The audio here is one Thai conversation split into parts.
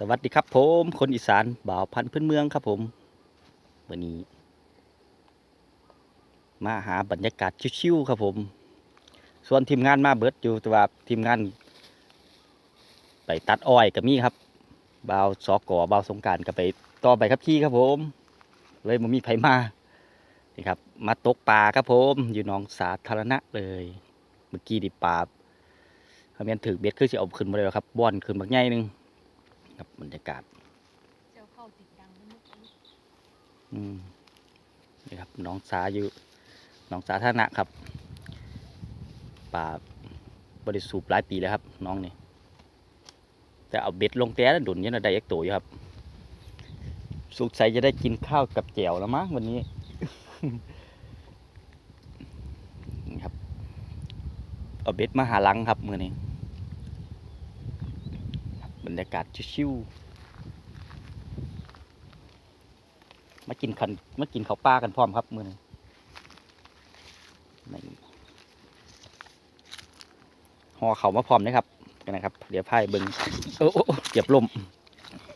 สวัสดีครับผมคนอีสานบ่าวพันธุ์พื้นเมืองครับผมวันนี้ มาหาบรรยากาศชิวๆครับผม ส่วนทีมงานมาเบิดอยู่แต่ว่าทีมงาน ไปตัดอ้อยกับมีครับบ่าวสอกอบ่าวสงการก็ไปต่อไปครับขี่ครับผม เลยมันมีไผมานี่ครับ มาตกปลาครับผม อยู่หนองสาธารณะเลย เมื่อกี้ดิปลาเขาแม่นถือเบ็ดคือสิเอาขึ้นมาเลยครับบ่อนขึ้นบักใหญ่หนึง ครับบรรยากาศเจ้าเข้าติดดังไม่มุกอันนี้อืมนี่ครับหน้องสาอยู่หน้องสาธารณะครับ ป่าบริสูบหลายปีแล้วครับ น้องนี่แต่เอาเบ็ดลงแต่ดุนยันได้ยักตัวอยู่ครับ สุกใสยจะได้กินข้าวกับแจ่วแล้วมั้งวันนี้นี่ครับเอาเบ็ดมาหาลังครับมือนี้ครั บบรรยากาศชิวๆมากินขันมากินข้าวปลากันพร้อมครับมือนี้นี่ห่อเขาวมาพร้อมนะครับกันนะครับ เดี๋ยวพายเบิงโอ้โอ้โอ้เก็บลม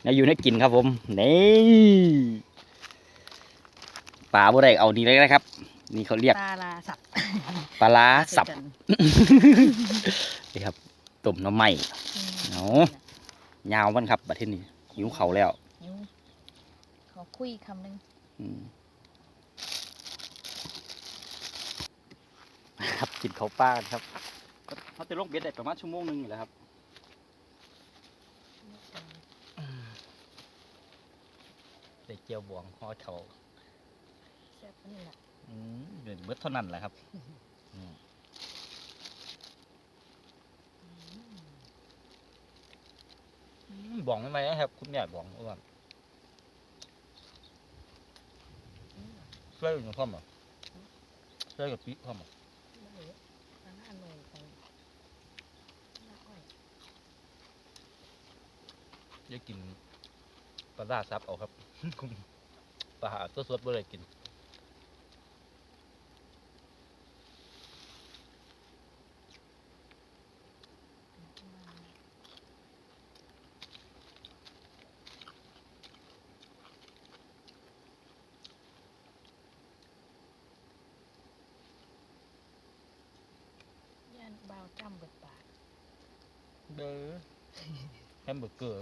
นะอยู่ในกินครับผมนี่ปลาบ่ได้เอานี่เลยนะครับ นี่เขาเรียกตาลาสับปลาร้าสับกันนี่ครับต้มหน้ำไหม้อืมเอา ยาวมันครับบัดทีนี้หิวเขาวแล้วนิ้วขอคุยคำหนึ่งอืมครับกินเขาวปลากันครับก็เขาจะลงเบ็ดได้ประมาณชั่วโมงหนึงอยู่แหล้วครับได้เจียวบวงห่อเขาแซ่บนี่แหละอืมเดือดเบิดเท่านั้นแหละครับอืมอืม บองไม่ไหมนะครับ คุณเนี่ยบองอ้วนเสื้ออยู่ในพ่อมเหรอเสื้อกับปีพ่อมเหรอไม่เหลือร้านอร่อยาอ้อยจะกินปลาร้าซับเอาครับปลาหาตัวสดบ่เลยกินบ่าว จำเบิดปากเด้อแฮมเบอร์เกอร์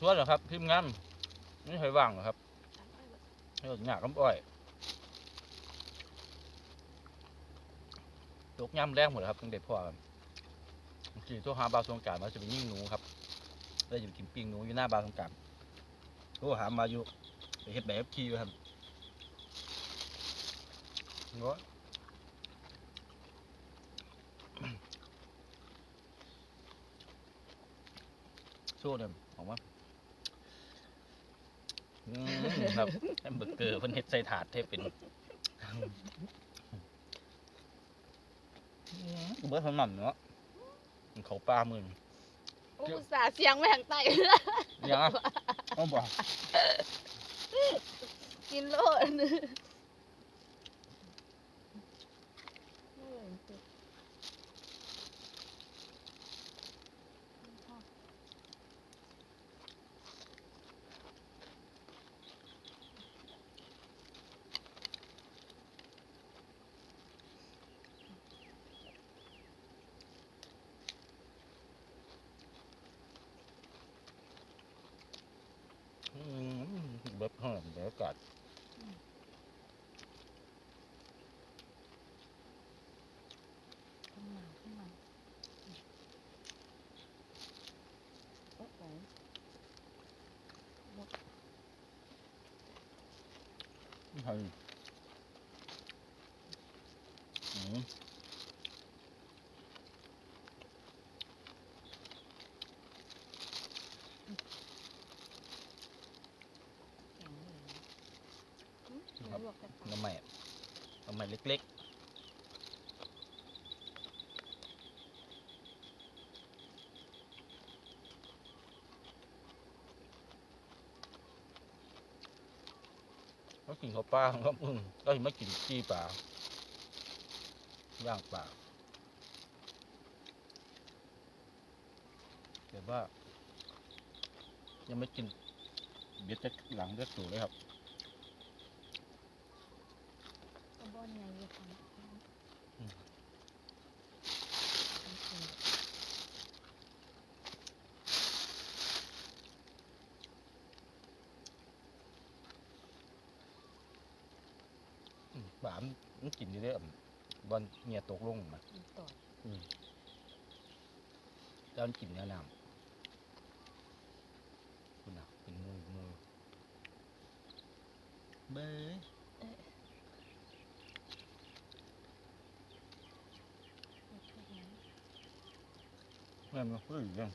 สวยๆเหรอครับทีมงานไม่เคยว่างเหรอครับจำไว้เบิดเออหยากน้ำอ้อยตกย่ำแรงหมดแล้วครับตั้งแต่พ่อกันขี่ตัวหาบาวสงกรารมาจะไปยิงหนูครับได้อยู่กินปิ้งหนูอยู่หน้าบาวสงกรารโทรหามาอยู่ ไปเฮ็ดแบบขี่อยู่ครับโอ้ยสู้เนี่ยออกมาอืมครับแฮมเบอร์เกอร์เพิ่นเฮ็ดใส่ถาดเทเป็นอืมเบิดเท่านั้นเนาะเขาปลามือนอุตส่าห์เสียงแม่งไตยังอะเอาบ่กิินโลดอืมเบิดเท่านั้นบรรยากาศ ขึ้นมาขึ้นมาโอ้โห ใช่อืม เสียงเลยนะอืมเดี๋ยวลวกกันต่อ น้ำใหม่อะน้ำใหม่เล็กๆเขา กินข้าวปลาครับอืมก็เห็นมากินจี้ปลาย่างปลาแต่ว่า ยังไม่กินเบียดจะหลังเลือดสูเลยครับ ก็บ่อนใหญ่อยู่ค่ะ อืม อืมปลา มันมันกินอยู่เด้ออบอลเงียตกลงมากินต่อแล้วมันกินเนื้อน้ำคุณน่ะเป็นมูมูเบ้ยไม่ชอบนั้นแม่มันเฮ้ยยัง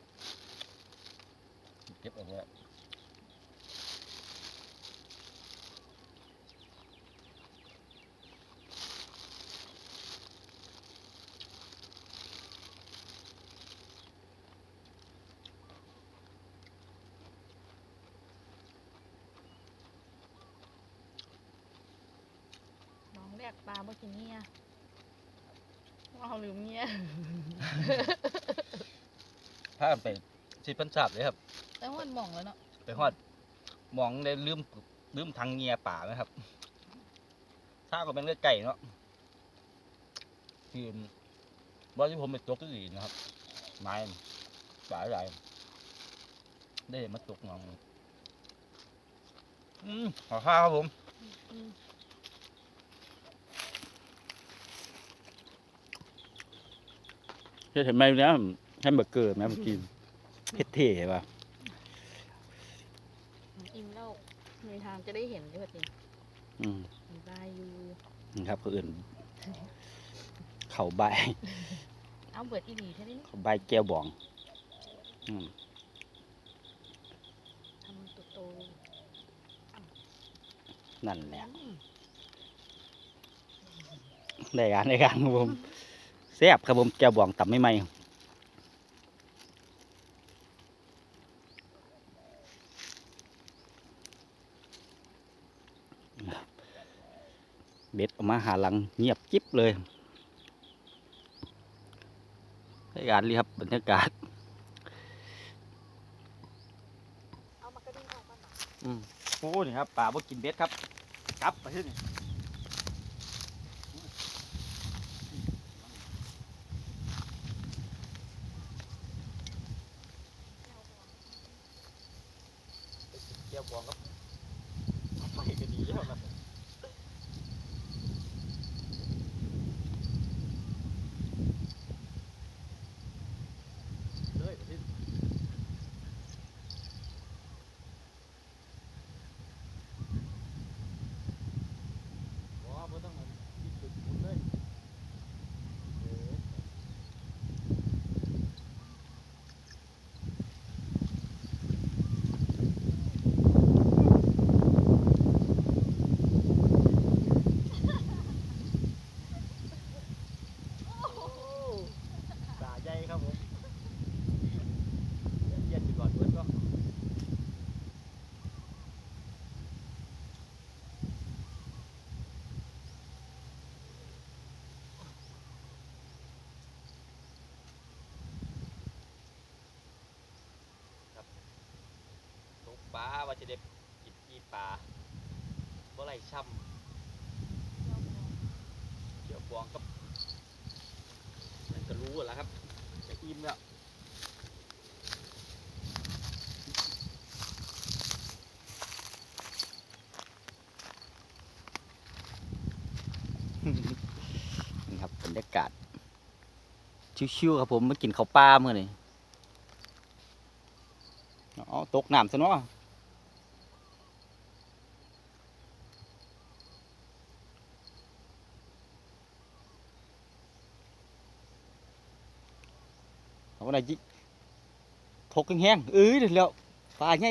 เก็บเอาไว้ กปลาบ่กินเมียว้าวหรือเมียพากันไปสิพันสาบเลยครับ แต่ว่ามันหม่องแล้วเนาะไปฮอดมองได้ลืมลืมทางเงียป่าไหมครับถ้าก็เป็นเลือดไก่เนาะคือว่าที่ผมไปตกที่อื่นนะครับไม้ป่าใหญ่ได้มาตกมองอืมขอข้าวครับผม อืม เฮ็ดเห็นไหมเนี่ยแฮมเบอร์เกอร์แม่เมื่อกี้เผ็ดเท่ป่ะอิ่มแล้วมีทางจะได้เห็นด้วยจริงอืมมีบายอยู่นี่ครับคนอื่น เขาใบายเอาเบิดอีหลีใช่ไหมเขาใบายแก้วบอง อืมทำมันโตนั่นๆแหละอืมได้การได้การครับผม แซ่บครับผมแก้วบองตับไม่ไหมเบ็ดออกมาหาหลังเงียบจิ๊บเลยได้การเลยครับบรรยากาศเอามากระดิ่งออกมาหน่อยอืมโอ้นี่ครับป่าบ่กินเบ็ดครับกลับไปที่นี่เกี่ยวบองครับไปก็ดีแล้วครับเลยไปที่บ่บ่ต้องเอาที่จุดหมุนเลยเออ สาใจครับผมเย็นไปก่อนเพื่อนก็ครับตก ปลาว่าจะได้กินกีปลาบ่ไรช่ำเกี่ยวบองกับมันก็รู้แล้วครับจะอิ่มแล้วนี่ครับบรรยากาศ ชิวๆครับผมมากินข้าวปลาเมื่อนี่อ๋อตกน้ำซะเนาะ เอาอะไรจิทกแห้งๆเอ้ยเดี๋ยวปลาไง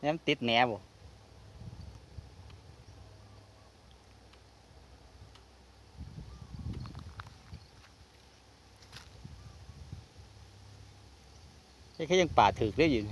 เนี่มันติดแหนบ่ใช่แค่ยังป่าถือได้อยู่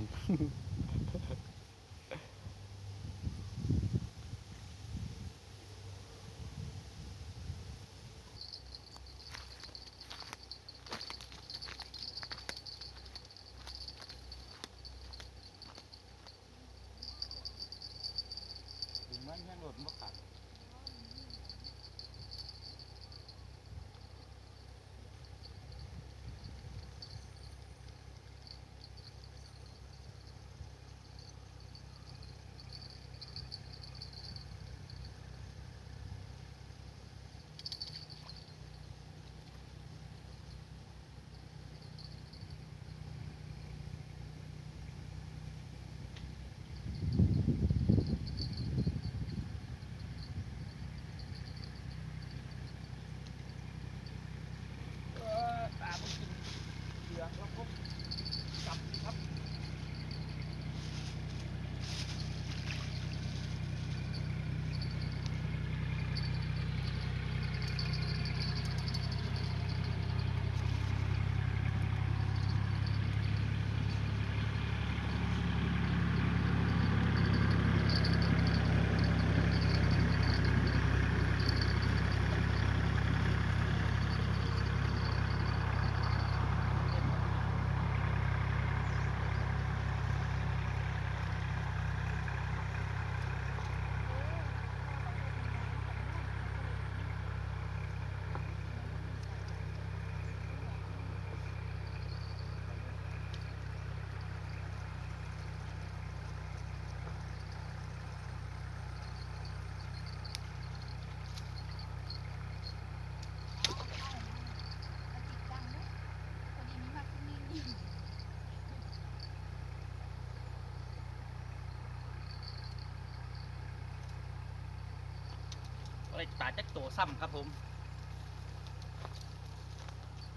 าจักโตซ้ำครับผม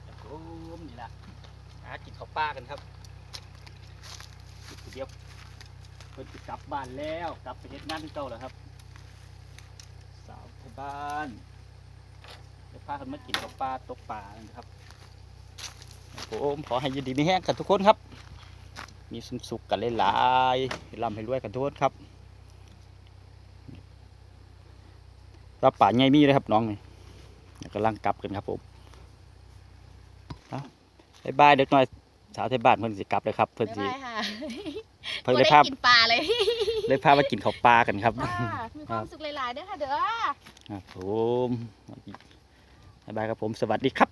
ครับผมนี่ละหากินข้าวปลากันครับเดี๋ยวเพิ่นจะกลับบ้านแล้วกลับไปเฮ็ดงานที่เก่าแล้วครับ สาวไทยบ้านเดี๋ยวพากันมากินข้าวปลาตกปลากันครับครับผมขอให้ยินดีมีแห้งกันทุกคนครับ มีสุขสุขกันหลายๆร่ำให้รวยกันทุกคนครับ รับป่าใหญ่มีเลยครับน้องนี่เดี๋ยวกำลังกลับกันครับผมเอาบายบายเด็กน้อยสาวไทยบ้านเพิ่นสิกลับเลยครับ เพิ่นบ๊ายสิบายค่ะเพิ่นบ่เลยได้พากินปลาเลยเลยพามากินข้าวปลากันครับค่ะมีความสุขหลายๆเด้อค่ะเด้อครับผมบายบายครับผมสวัสดีครับ